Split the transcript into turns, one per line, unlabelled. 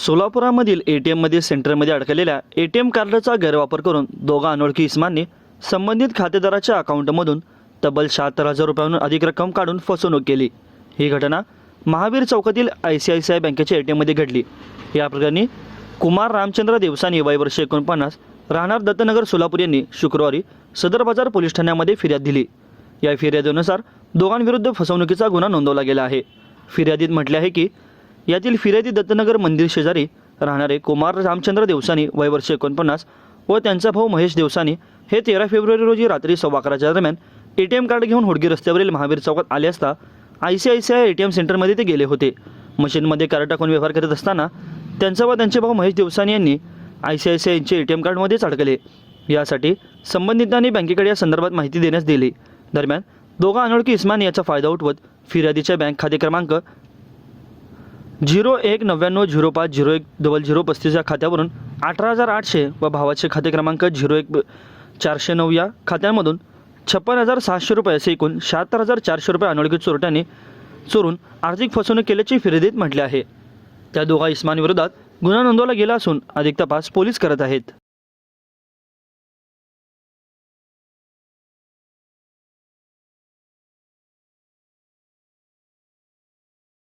सोलापुरामधील A T एममध्ये सेंटरमध्ये अडकलेल्या ए टी एम कार्डचा गैरवापर करून दोघा अनोळखी इस्मांनी संबंधित खातेदाराच्या अकाउंटमधून तब्बल शहात्तर हजार रुपयांहून अधिक रक्कम काढून फसवणूक केली. ही घटना महावीर चौकातील I C I C I बँकेच्या ए टी एममध्ये घडली. या प्रकरणी कुमार रामचंद्र देवसानी वय वर्ष एकोणपन्नास राहणार दत्तनगर सोलापूर यांनी शुक्रवारी सदर बाजार पोलीस ठाण्यामध्ये फिर्याद दिली. या फिर्यादीनुसार दोघांविरुद्ध फसवणुकीचा गुन्हा नोंदवला गेला आहे. फिर्यादीत म्हटले आहे की यातील फिर्यादी दत्तनगर मंदिर शेजारी राहणारे कुमार रामचंद्र देवसानी वय वर्ष एकोणपन्नास व त्यांचा भाऊ महेश देवसानी हे तेरा फेब्रुवारी रोजी रात्री सव्वा अकराच्या दरम्यान ए टी एम कार्ड घेऊन होडगी रस्त्यावरील महावीर चौकात आले असता I C I C I A T M सेंटरमध्ये ते गेले होते. मशीनमध्ये कार्ड टाकून व्यवहार करत असताना त्यांचा व त्यांचे भाऊ महेश देवसानी यांनी आय सी आय सी आयचे ए टी एम कार्डमध्येच अडकले. यासाठी संबंधितांनी बँकेकडे या संदर्भात माहिती देण्यास दिली. दरम्यान दोघा अनोळखी इस्मान याचा फायदा उठवत फिर्यादीच्या बँक खाते क्रमांक झिरो एक नव्याण्णव झिरो पाच झिरो एक डबल झिरो पस्तीस या खात्यावरून अठरा हजार आठशे व भावाचे खाते क्रमांक झिरो एक चारशे नऊ या खात्यामधून छप्पन हजार सहाशे रुपये असे एकूण शहात्तर हजार चारशे रुपये अनोळखी चोरट्याने चोरून आर्थिक फसवणूक केल्याची फिर्यादीत म्हटले आहे. त्या दोघा इस्मानविरोधात गुन्हा नोंदवला गेला असून अधिक तपास पोलीस करत आहेत.